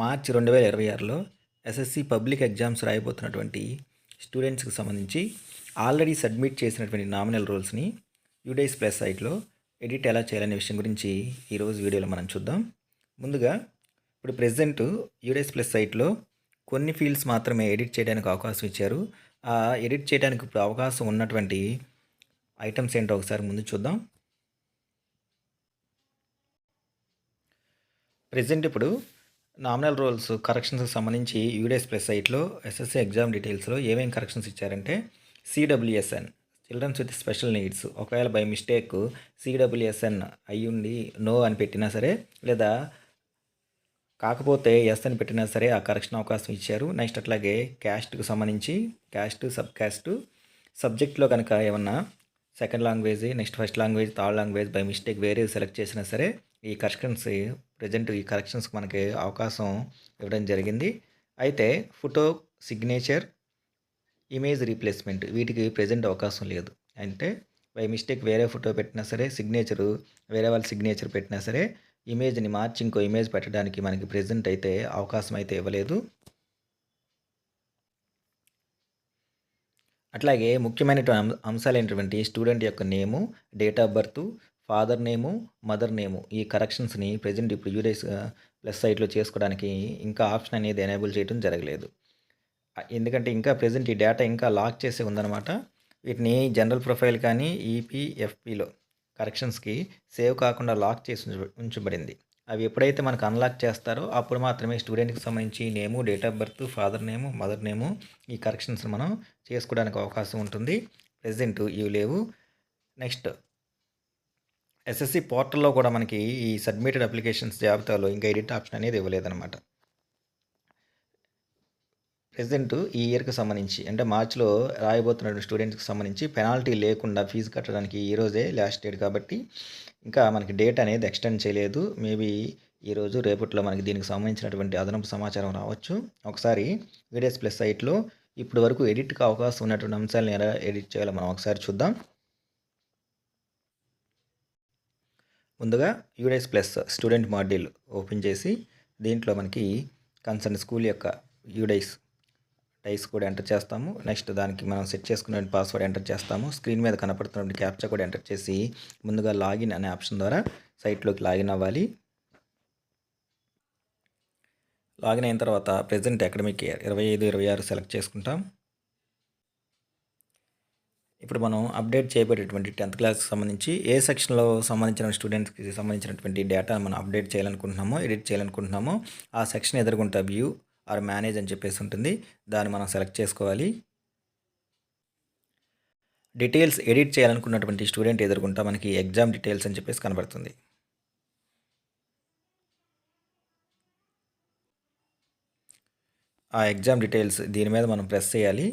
మార్చి రెండు వేల ఇరవై ఆరులో ఎస్ఎస్సి పబ్లిక్ ఎగ్జామ్స్ రాయబోతున్నటువంటి స్టూడెంట్స్కి సంబంధించి ఆల్రెడీ సబ్మిట్ చేసినటువంటి నామినల్ రోల్స్ని యూడైస్ ప్లస్ సైట్లో ఎడిట్ ఎలా చేయాలనే విషయం గురించి ఈరోజు వీడియోలో మనం చూద్దాం. ముందుగా ఇప్పుడు ప్రెసెంట్ యూడైస్ ప్లస్ సైట్లో కొన్ని ఫీల్డ్స్ మాత్రమే ఎడిట్ చేయడానికి అవకాశం ఇచ్చారు. ఆ ఎడిట్ చేయడానికి ఇప్పుడు అవకాశం ఉన్నటువంటి ఐటమ్స్ ఏంటో ఒకసారి ముందు చూద్దాం. ప్రెసెంట్ ఇప్పుడు నామినల్ రోల్స్ కరెక్షన్స్కి సంబంధించి యూడీఎస్ ప్లస్ సైట్లో ఎస్ఎస్సి ఎగ్జామ్ డీటెయిల్స్లో ఏమేమి కరెక్షన్స్ ఇచ్చారంటే CWSN childrens with special needs ఒకవేళ బై మిస్టేక్ సిడబ్ల్యూఎస్ఎన్ అయ్యుండి నో అని పెట్టినా సరే లేదా కాకపోతే ఎస్ అని పెట్టినా సరే ఆ కరెక్షన్ అవకాశం ఇచ్చారు. నెక్స్ట్ అట్లాగే క్యాస్ట్కు సంబంధించి క్యాస్ట్ సబ్ క్యాస్ట్ సబ్జెక్ట్లో కనుక ఏమన్నా second language next first language third language by mistake వేరే సెలెక్ట్ చేసినా సరే ఈ కరెక్షన్స్ ప్రజెంట్ ఈ కరెక్షన్స్కి మనకి అవకాశం ఇవ్వడం జరిగింది. అయితే ఫోటో సిగ్నేచర్ ఇమేజ్ రీప్లేస్మెంట్ వీటికి ప్రజెంట్ అవకాశం లేదు. అంటే బై మిస్టేక్ వేరే ఫోటో పెట్టినా సరే సిగ్నేచరు వేరే వాళ్ళ సిగ్నేచర్ పెట్టినా సరే ఇమేజ్ని మార్చి ఇంకో ఇమేజ్ పెట్టడానికి మనకి ప్రజెంట్ అయితే అవకాశం అయితే ఇవ్వలేదు. అట్లాగే ముఖ్యమైనటువంటి అంశాలు ఏంటంటే స్టూడెంట్ యొక్క name date of birth father name mother name ఈ కరెక్షన్స్ని ప్రజెంట్ ఇప్పుడు యూడేస్ ప్లస్ సైట్లో చేసుకోవడానికి ఇంకా ఆప్షన్ అనేది ఎనేబుల్ చేయడం జరగలేదు. ఎందుకంటే ఇంకా ప్రజెంట్ ఈ డేటా ఇంకా లాక్ చేసి ఉందన్నమాట. వీటిని జనరల్ ప్రొఫైల్ కానీ ఈపీఎఫ్పిలో కరెక్షన్స్కి సేవ్ కాకుండా లాక్ చేసి ఉంచబడింది. అవి ఎప్పుడైతే మనకు అన్లాక్ చేస్తారో అప్పుడు మాత్రమే స్టూడెంట్కి సంబంధించి name date of birth father name mother name ఈ కరెక్షన్స్ మనం చేసుకోవడానికి అవకాశం ఉంటుంది. ప్రజెంట్ ఇవి లేవు. నెక్స్ట్ ఎస్ఎస్సి పోర్టల్లో కూడా మనకి ఈ సబ్మిటెడ్ అప్లికేషన్స్ జాబితాలో ఇంకా ఎడిట్ ఆప్షన్ అనేది ఇవ్వలేదన్నమాట. ప్రజెంట్ ఈ ఇయర్కి సంబంధించి అంటే మార్చిలో రాయబోతున్న స్టూడెంట్స్కి సంబంధించి పెనాల్టీ లేకుండా ఫీజు కట్టడానికి ఈరోజే లాస్ట్ డేట్ కాబట్టి ఇంకా మనకి డేట్ అనేది ఎక్స్టెండ్ చేయలేదు. మేబీ ఈరోజు రేపట్లో మనకి దీనికి సంబంధించినటువంటి అదనపు సమాచారం రావచ్చు. ఒకసారి వీడియోస్ ప్లస్ సైట్లో ఇప్పటి వరకు ఎడిట్కి అవకాశం ఉన్నటువంటి అంశాలను ఎలా ఎడిట్ చేయాలో మనం ఒకసారి చూద్దాం. ముందుగా UDISE plus student module open చేసి దీంట్లో మనకి కన్సర్న్ స్కూల్ యొక్క యూడైస్ టైస్ కూడా ఎంటర్ చేస్తాము. నెక్స్ట్ దానికి మనం సెట్ చేసుకున్న పాస్వర్డ్ ఎంటర్ చేస్తాము. స్క్రీన్ మీద కనపడుతున్న క్యాప్చా కూడా ఎంటర్ చేసి ముందుగా లాగిన్ అనే ఆప్షన్ ద్వారా సైట్లోకి లాగిన్ అవ్వాలి. లాగిన్ అయిన తర్వాత ప్రజెంట్ అకాడమిక్ ఇయర్ ఇరవై ఐదు ఇరవై ఆరు సెలెక్ట్ చేసుకుంటాం. ఇప్పుడు మనం అప్డేట్ చేయబడేటువంటి టెన్త్ క్లాస్కి సంబంధించి ఏ సెక్షన్లో సంబంధించిన స్టూడెంట్స్కి సంబంధించినటువంటి డేటా మనం అప్డేట్ చేయాలనుకుంటున్నామో ఎడిట్ చేయాలనుకుంటున్నామో ఆ సెక్షన్ ఎదుర్కొంటా వ్యూ ఆర్ మేనేజ్ అని చెప్పేసి ఉంటుంది. దాన్ని మనం సెలెక్ట్ చేసుకోవాలి. డీటెయిల్స్ ఎడిట్ చేయాలనుకున్నటువంటి స్టూడెంట్ ఎదుర్కొంటా మనకి ఎగ్జామ్ డీటెయిల్స్ అని చెప్పేసి కనబడుతుంది. ఆ ఎగ్జామ్ డీటెయిల్స్ దీని మీద మనం ప్రెస్ చేయాలి.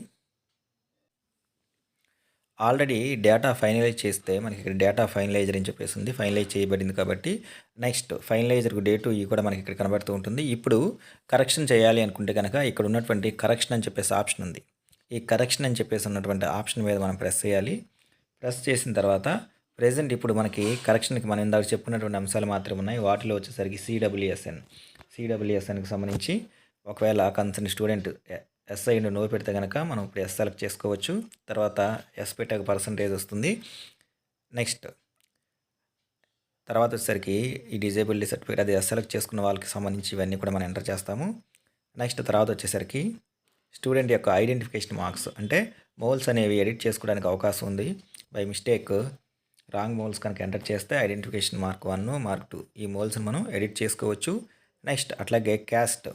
ఆల్రెడీ డేటా ఫైనలైజ్ చేస్తే మనకి ఇక్కడ డేటా ఫైనలైజర్ అని చెప్పేసి ఉంది ఫైనలైజ్ చేయబడింది కాబట్టి నెక్స్ట్ ఫైనలైజర్ డేటు ఇవి కూడా మనకి ఇక్కడ కనబడుతూ ఉంటుంది. ఇప్పుడు కరెక్షన్ చేయాలి అనుకుంటే కనుక ఇక్కడ ఉన్నటువంటి కరెక్షన్ అని చెప్పేసి ఆప్షన్ ఉంది. ఈ కరెక్షన్ అని చెప్పేసి ఉన్నటువంటి ఆప్షన్ మీద మనం ప్రెస్ చేయాలి. ప్రెస్ చేసిన తర్వాత ప్రజెంట్ ఇప్పుడు మనకి కరెక్షన్కి మనం ఇందాక చెప్పుకున్నటువంటి అంశాలు మాత్రమే ఉన్నాయి. వాటిలో వచ్చేసరికి సిడబ్ల్యూఎస్ఎన్ సిడబ్ల్యూఎస్ఎన్కి సంబంధించి ఒకవేళ కన్సర్న్ స్టూడెంట్ ఎస్ఐ నో పెడితే కనుక మనం ఇప్పుడు ఎస్ సెలెక్ట్ చేసుకోవచ్చు. తర్వాత ఎస్ పెట్టాక పర్సంటేజ్ వస్తుంది. నెక్స్ట్ తర్వాత వచ్చేసరికి ఈ డిజేబిలిటీ సర్టిఫికేట్ అది ఎస్ సెలెక్ట్ చేసుకున్న వాళ్ళకి సంబంధించి ఇవన్నీ కూడా మనం ఎంటర్ చేస్తాము. నెక్స్ట్ తర్వాత వచ్చేసరికి స్టూడెంట్ యొక్క ఐడెంటిఫికేషన్ మార్క్స్ అంటే మోల్స్ అనేవి ఎడిట్ చేసుకోవడానికి అవకాశం ఉంది. బై మిస్టేక్ రాంగ్ మోల్స్ కనుక ఎంటర్ చేస్తే identification mark one mark two ఈ మోల్స్ని మనం ఎడిట్ చేసుకోవచ్చు. నెక్స్ట్ అట్లాగే క్యాస్ట్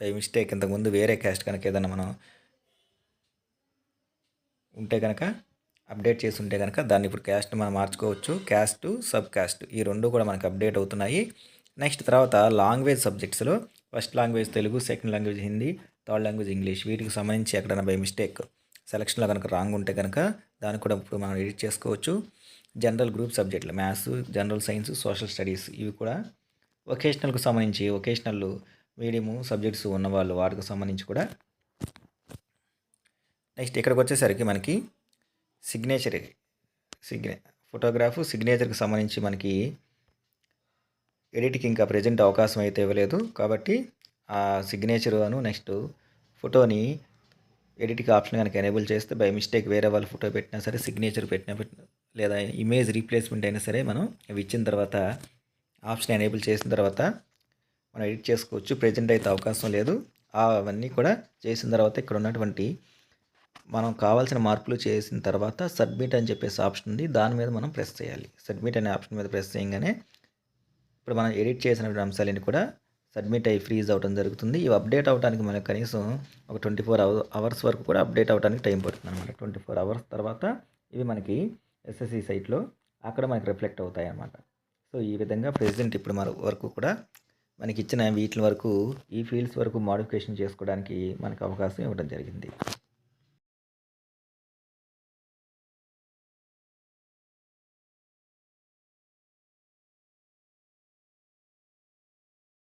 బై మిస్టేక్ ఇంతకుముందు వేరే క్యాస్ట్ కనుక ఏదైనా మనం ఉంటే కనుక అప్డేట్ చేసి ఉంటే కనుక దాన్ని ఇప్పుడు క్యాస్ట్ మనం మార్చుకోవచ్చు. క్యాస్ట్ సబ్ క్యాస్ట్ ఈ రెండు కూడా మనకు అప్డేట్ అవుతున్నాయి. నెక్స్ట్ తర్వాత language సబ్జెక్ట్స్లో first language Telugu second language Hindi third language English. వీటికి సంబంధించి ఎక్కడైనా బై మిస్టేక్ సెలక్షన్లో కనుక రాంగ్ ఉంటే కనుక దాన్ని కూడా ఇప్పుడు మనం ఎడిట్ చేసుకోవచ్చు. జనరల్ గ్రూప్ సబ్జెక్టులు maths general science social studies ఇవి కూడా వొకేషనల్కు సంబంధించి వొకేషనల్ మీడియము సబ్జెక్ట్స్ ఉన్నవాళ్ళు వాటికి సంబంధించి కూడా. నెక్స్ట్ ఇక్కడికి వచ్చేసరికి మనకి సిగ్నేచర్ సిగ్నే ఫోటోగ్రాఫ్ సిగ్నేచర్కి సంబంధించి మనకి ఎడిట్కి ఇంకా ప్రజెంట్ అవకాశం అయితే ఇవ్వలేదు. కాబట్టి ఆ సిగ్నేచర్ అను నెక్స్ట్ ఫోటోని ఎడిట్కి ఆప్షన్ కనుక ఎనేబుల్ చేస్తే బై మిస్టేక్ వేరే వాళ్ళు ఫోటో పెట్టినా సరే సిగ్నేచర్ పెట్టినా పెట్టినా లేదా ఇమేజ్ రీప్లేస్మెంట్ అయినా సరే మనం అవి ఇచ్చిన తర్వాత ఆప్షన్ ఎనేబుల్ చేసిన తర్వాత మనం ఎడిట్ చేసుకోవచ్చు. ప్రజెంట్ అయితే అవకాశం లేదు. అవన్నీ కూడా చేసిన తర్వాత ఇక్కడ ఉన్నటువంటి మనం కావాల్సిన మార్పులు చేసిన తర్వాత సబ్మిట్ అని చెప్పేసి ఆప్షన్ ఉంది. దాని మీద మనం ప్రెస్ చేయాలి. సబ్మిట్ అనే ఆప్షన్ మీద ప్రెస్ చేయగానే ఇప్పుడు మనం ఎడిట్ చేసినటువంటి అంశాలని కూడా సబ్మిట్ అయ్యి ఫ్రీజ్ అవడం జరుగుతుంది. ఇవి అప్డేట్ అవడానికి మనకు కనీసం ఒక ట్వంటీ ఫోర్ అవర్స్ వరకు కూడా అప్డేట్ అవ్వడానికి టైం పడుతుంది అనమాట ట్వంటీ ఫోర్ అవర్స్ తర్వాత ఇవి మనకి ఎస్ఎస్సి సైట్లో అక్కడ మనకి రిఫ్లెక్ట్ అవుతాయి అన్నమాట సో ఈ విధంగా ప్రెసెంట్ ఇప్పుడు మన వరకు కూడా మనకి ఇచ్చిన వీటి వరకు ఈ ఫీల్డ్స్ వరకు మోడిఫికేషన్ చేసుకోవడానికి మనకు అవకాశం ఇవ్వడం జరిగింది.